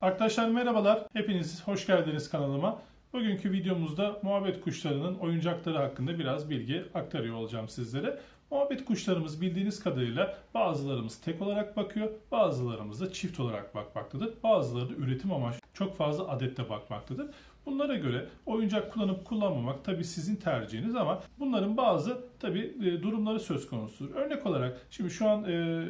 Arkadaşlar merhabalar. Hepiniz hoş geldiniz kanalıma. Bugünkü videomuzda muhabbet kuşlarının oyuncakları hakkında biraz bilgi aktarıyor olacağım sizlere. Muhabbet kuşlarımız bildiğiniz kadarıyla bazılarımız tek olarak bakıyor, bazılarımız da çift olarak bakmaktadır. Bazıları da üretim amaçlı çok fazla adette bakmaktadır. Bunlara göre oyuncak kullanıp kullanmamak tabii sizin tercihiniz ama bunların bazı tabii e, durumları söz konusudur. Örnek olarak şimdi şu an e,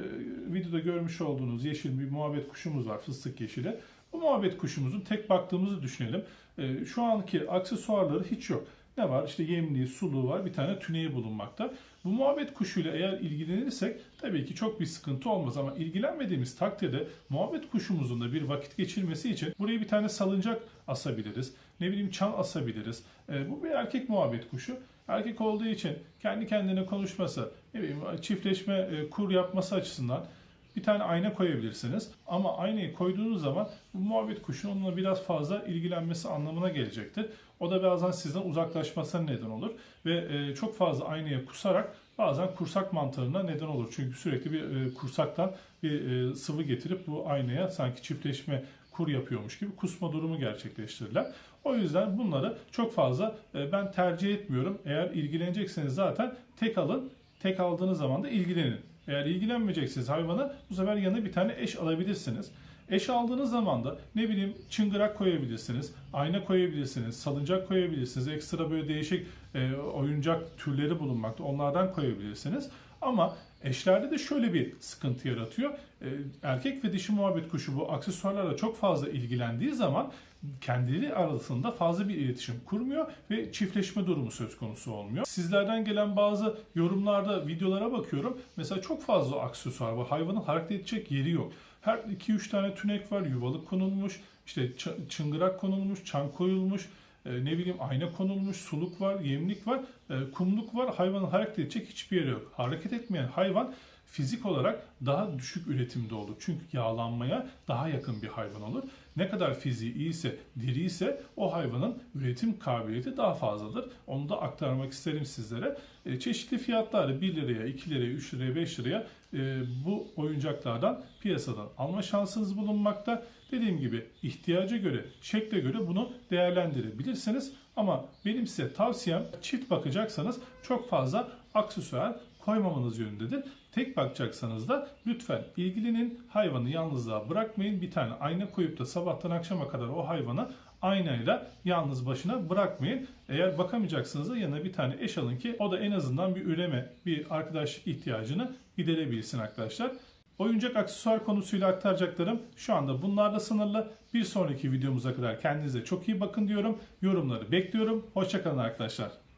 videoda görmüş olduğunuz yeşil bir muhabbet kuşumuz var fıstık yeşili. Bu muhabbet kuşumuzun tek baktığımızı düşünelim. E, şu anki aksesuarları hiç yok. Ne var? İşte yemliği, suluğu var. Bir tane tüneyi bulunmakta. Bu muhabbet kuşuyla eğer ilgilenirsek tabii ki çok bir sıkıntı olmaz ama ilgilenmediğimiz takdirde muhabbet kuşumuzun da bir vakit geçirmesi için buraya bir tane salıncak asabiliriz. Ne bileyim çan asabiliriz. E, bu bir erkek muhabbet kuşu. Erkek olduğu için kendi kendine konuşması, ne bileyim çiftleşme, e, kur yapması açısından bir tane ayna koyabilirsiniz. Ama aynayı koyduğunuz zaman bu muhabbet kuşunun onunla biraz fazla ilgilenmesi anlamına gelecektir. O da bazen sizden uzaklaşmasına neden olur. Ve e, çok fazla aynaya kusarak bazen kursak mantarına neden olur. Çünkü sürekli bir e, kursaktan bir e, sıvı getirip bu aynaya sanki çiftleşme kur yapıyormuş gibi kusma durumu gerçekleştirirler. O yüzden bunları çok fazla e, ben tercih etmiyorum. Eğer ilgilenecekseniz zaten tek alın. Tek aldığınız zaman da ilgilenin. Eğer ilgilenmeyeceksiniz hayvana bu sefer yanına bir tane eş alabilirsiniz. Eş aldığınız zaman da ne bileyim çıngırak koyabilirsiniz, ayna koyabilirsiniz, salıncak koyabilirsiniz, ekstra böyle değişik e, oyuncak türleri bulunmakta onlardan koyabilirsiniz. Ama eşlerde de şöyle bir sıkıntı yaratıyor. E, erkek ve dişi muhabbet kuşu bu aksesuarlarla çok fazla ilgilendiği zaman kendileri arasında fazla bir iletişim kurmuyor ve çiftleşme durumu söz konusu olmuyor. Sizlerden gelen bazı yorumlarda videolara bakıyorum. Mesela çok fazla aksesuar var. Hayvanın hareket edecek yeri yok. Her 2-3 tane tünek var, yuvalık konulmuş, işte çıngırak konulmuş, çan koyulmuş, e, ne bileyim ayna konulmuş, suluk var, yemlik var, e, kumluk var. Hayvanın hareket edecek hiçbir yeri yok. Hareket etmeyen hayvan fizik olarak daha düşük üretimde olur. Çünkü yağlanmaya daha yakın bir hayvan olur. Ne kadar fiziği iyiyse, diri ise o hayvanın üretim kabiliyeti daha fazladır. Onu da aktarmak isterim sizlere. E, çeşitli fiyatları 1 liraya, 2 liraya, 3 liraya, 5 liraya e, bu oyuncaklardan piyasadan alma şansınız bulunmakta. Dediğim gibi ihtiyaca göre, şekle göre bunu değerlendirebilirsiniz. Ama benim size tavsiyem çift bakacaksanız çok fazla aksesuar koymamanız yönündedir. Tek bakacaksanız da lütfen ilgilenin, hayvanı yalnızlığa bırakmayın. Bir tane ayna koyup da sabahtan akşama kadar o hayvanı aynayla yalnız başına bırakmayın. Eğer bakamayacaksınız da yanına bir tane eş alın ki o da en azından bir üreme, bir arkadaşlık ihtiyacını giderebilsin arkadaşlar. Oyuncak aksesuar konusuyla aktaracaklarım şu anda bunlarla sınırlı. Bir sonraki videomuza kadar kendinize çok iyi bakın diyorum. Yorumları bekliyorum. Hoşçakalın arkadaşlar.